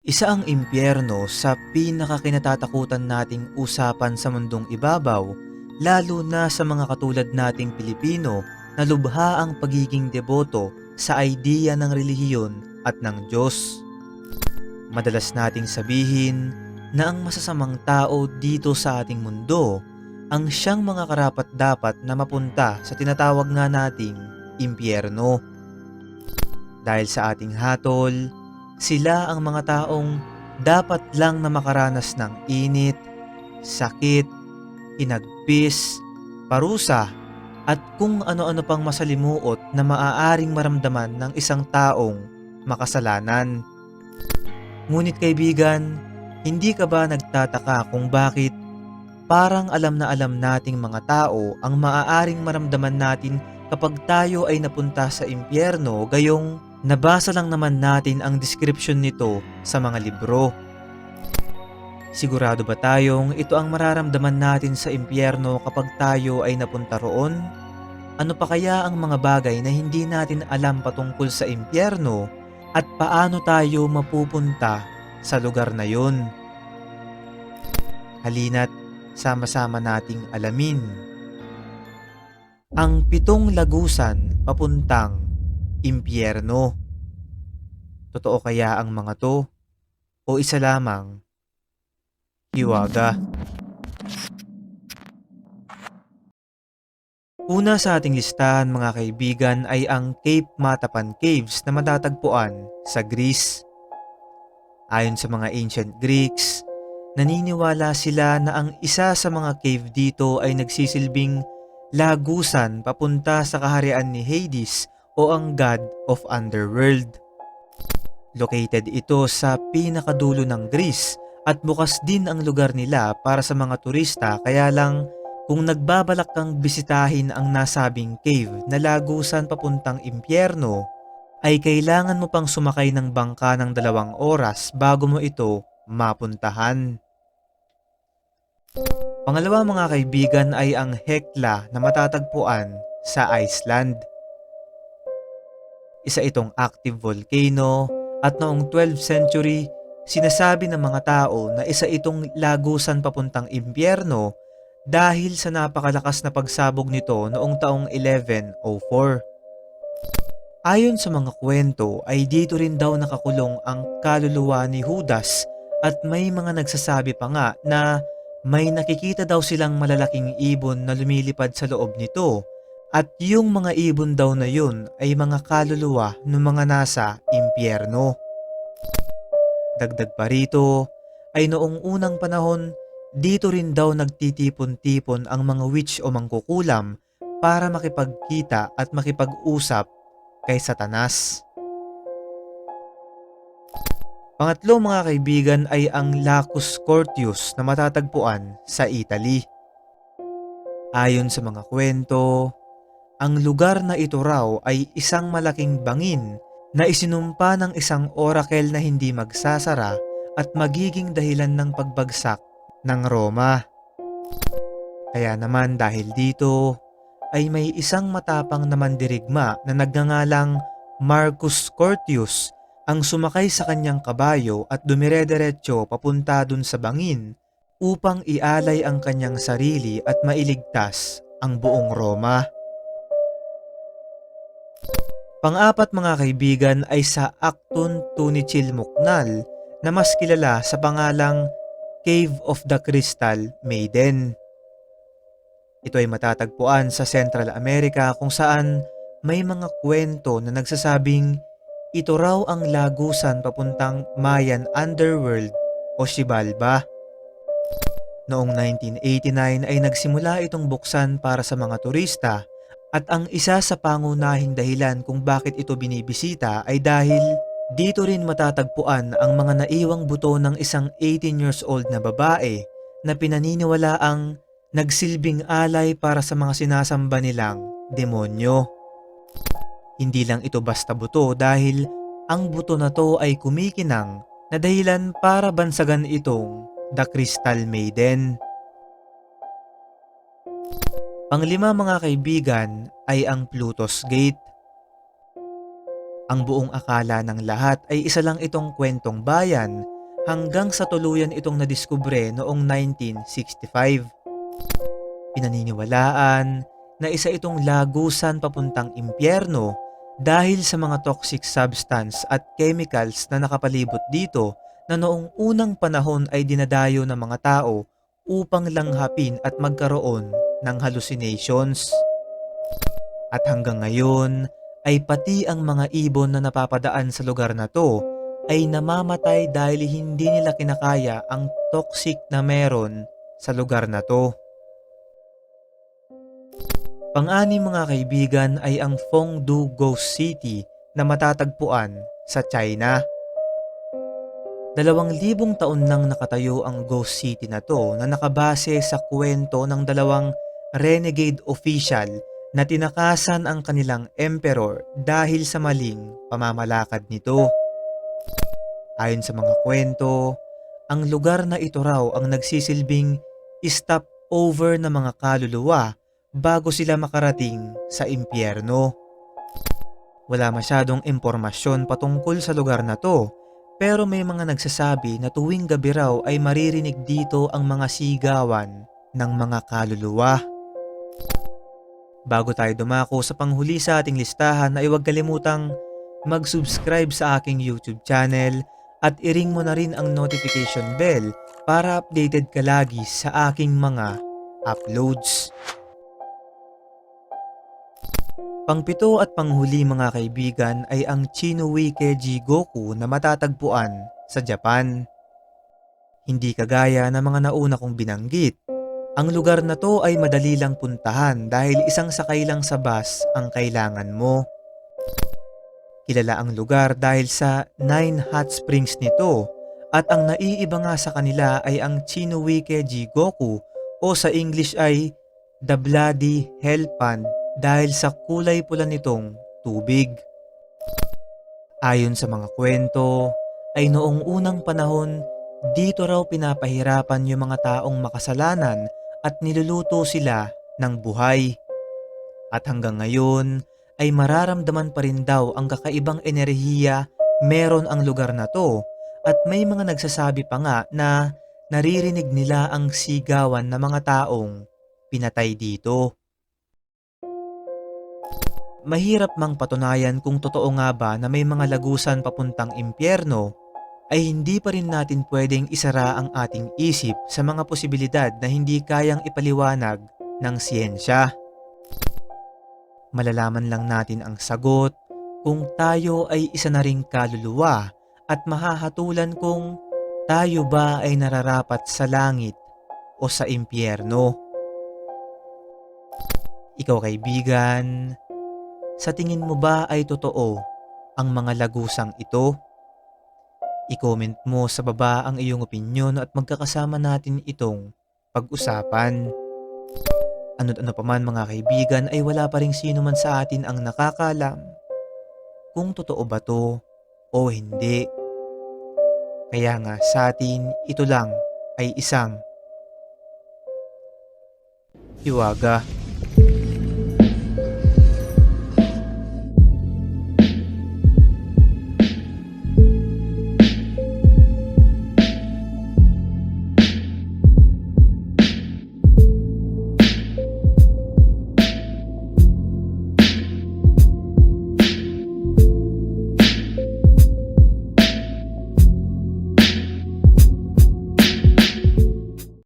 Isa ang impyerno sa pinakakinatatakutan nating usapan sa mundong ibabaw, lalo na sa mga katulad nating Pilipino na lubha ang pagiging deboto sa idea ng relihiyon at ng Diyos. Madalas nating sabihin na ang masasamang tao dito sa ating mundo ang siyang mga karapat dapat na mapunta sa tinatawag nga nating impyerno. Dahil sa ating hatol, sila ang mga taong dapat lang na makaranas ng init, sakit, hinagpis, parusa, at kung ano-ano pang masalimuot na maaaring maramdaman ng isang taong makasalanan. Ngunit kaibigan, hindi ka ba nagtataka kung bakit parang alam na alam nating mga tao ang maaaring maramdaman natin kapag tayo ay napunta sa impyerno gayong nabasa lang naman natin ang description nito sa mga libro. Sigurado ba tayong ito ang mararamdaman natin sa impyerno kapag tayo ay napunta roon? Ano pa kaya ang mga bagay na hindi natin alam patungkol sa impyerno at paano tayo mapupunta sa lugar na yon? Halina't sama-sama nating alamin ang pitong lagusan papuntang impyerno. Totoo kaya ang mga to o isa lamang hiwaga? Una sa ating listahan mga kaibigan ay ang Cape Matapan Caves na matatagpuan sa Greece. Ayon sa mga ancient Greeks, naniniwala sila na ang isa sa mga cave dito ay nagsisilbing lagusan papunta sa kaharian ni Hades o ang God of Underworld. Located ito sa pinakadulo ng Greece at bukas din ang lugar nila para sa mga turista kaya lang kung nagbabalak kang bisitahin ang nasabing cave na lagusan papuntang impyerno, ay kailangan mo pang sumakay ng bangka ng dalawang oras bago mo ito mapuntahan. Pangalawa mga kaibigan ay ang Hekla na matatagpuan sa Iceland. Isa itong active volcano at noong 12th century, sinasabi ng mga tao na isa itong lagusan papuntang impyerno dahil sa napakalakas na pagsabog nito noong taong 1104. Ayon sa mga kwento ay dito rin daw nakakulong ang kaluluwa ni Judas at may mga nagsasabi pa nga na may nakikita daw silang malalaking ibon na lumilipad sa loob nito at yung mga ibon daw na yun ay mga kaluluwa ng mga nasa impyerno. Dagdag pa rito ay noong unang panahon dito rin daw nagtitipon-tipon ang mga witch o mangkukulam para makipagkita at makipag-usap kay Satanas. Pangatlo mga kaibigan ay ang Lacus Cortius na matatagpuan sa Italy. Ayon sa mga kwento, ang lugar na ito raw ay isang malaking bangin na isinumpa ng isang oracle na hindi magsasara at magiging dahilan ng pagbagsak ng Roma. Kaya naman dahil dito ay may isang matapang na mandirigma na nagngangalang Marcus Cortius ang sumakay sa kanyang kabayo at dumire-diretso papunta dun sa bangin upang ialay ang kanyang sarili at mailigtas ang buong Roma. Pang-apat mga kaibigan ay sa Acton Tunichil Muknal na mas kilala sa pangalang Cave of the Crystal Maiden. Ito ay matatagpuan sa Central America kung saan may mga kwento na nagsasabing ito raw ang lagusan papuntang Mayan Underworld o Xibalba. Noong 1989 ay nagsimula itong buksan para sa mga turista at ang isa sa pangunahing dahilan kung bakit ito binibisita ay dahil dito rin matatagpuan ang mga naiwang buto ng isang 18 years old na babae na pinaniniwala ang nagsilbing alay para sa mga sinasamba nilang demonyo. Hindi lang ito basta buto dahil ang buto na to ay kumikinang na dahilan para bansagan itong The Crystal Maiden. Panglima mga kaibigan ay ang Pluto's Gate. Ang buong akala ng lahat ay isa lang itong kwentong bayan hanggang sa tuluyan itong nadiskubre noong 1965. Pinaniniwalaan na isa itong lagusan papuntang impyerno dahil sa mga toxic substance at chemicals na nakapalibot dito na noong unang panahon ay dinadayo ng mga tao upang langhapin at magkaroon ng hallucinations. At hanggang ngayon ay pati ang mga ibon na napapadaan sa lugar na to ay namamatay dahil hindi nila kinakaya ang toxic na meron sa lugar na to. Pang-ani mga kaibigan ay ang Fengdu Ghost City na matatagpuan sa China. Dalawang libong taon nang nakatayo ang Ghost City na to na nakabase sa kwento ng dalawang renegade official na tinakasan ang kanilang emperor dahil sa maling pamamalakad nito. Ayon sa mga kwento, ang lugar na ito raw ang nagsisilbing stop over ng mga kaluluwa bago sila makarating sa impyerno. Wala masyadong impormasyon patungkol sa lugar na to, pero may mga nagsasabi na tuwing gabi raw ay maririnig dito ang mga sigawan ng mga kaluluwa. Bago tayo dumako sa panghuli sa ating listahan ay huwag kalimutang mag-subscribe sa aking YouTube channel at i-ring mo na rin ang notification bell para updated ka lagi sa aking mga uploads. Pangpito at panghuli mga kaibigan ay ang Chinuike Jigoku na matatagpuan sa Japan. Hindi kagaya ng mga nauna kong binanggit, ang lugar na to ay madali lang puntahan dahil isang sakay lang sa bus ang kailangan mo. Kilala ang lugar dahil sa Nine Hot Springs nito at ang naiiba nga sa kanila ay ang Chinuike Jigoku o sa English ay The Bloody Hell Pond dahil sa kulay pula nitong tubig. Ayon sa mga kwento, ay noong unang panahon, dito raw pinapahirapan yung mga taong makasalanan at niluluto sila ng buhay. At hanggang ngayon ay mararamdaman pa rin daw ang kakaibang enerhiya meron ang lugar na to at may mga nagsasabi pa nga na naririnig nila ang sigawan ng mga taong pinatay dito. Mahirap mang patunayan kung totoo nga ba na may mga lagusan papuntang impyerno ay hindi pa rin natin pwedeng isara ang ating isip sa mga posibilidad na hindi kayang ipaliwanag ng siyensya. Malalaman lang natin ang sagot kung tayo ay isa na ring kaluluwa at mahahatulan kung tayo ba ay nararapat sa langit o sa impyerno. Ikaw kaibigan, sa tingin mo ba ay totoo ang mga lagusang ito? I-comment mo sa baba ang iyong opinyon at magkakasama natin itong pag-usapan. Ano't ano pa man mga kaibigan ay wala pa rin sino man sa atin ang nakakalam kung totoo ba to o hindi. Kaya nga sa atin ito lang ay isang hiwaga.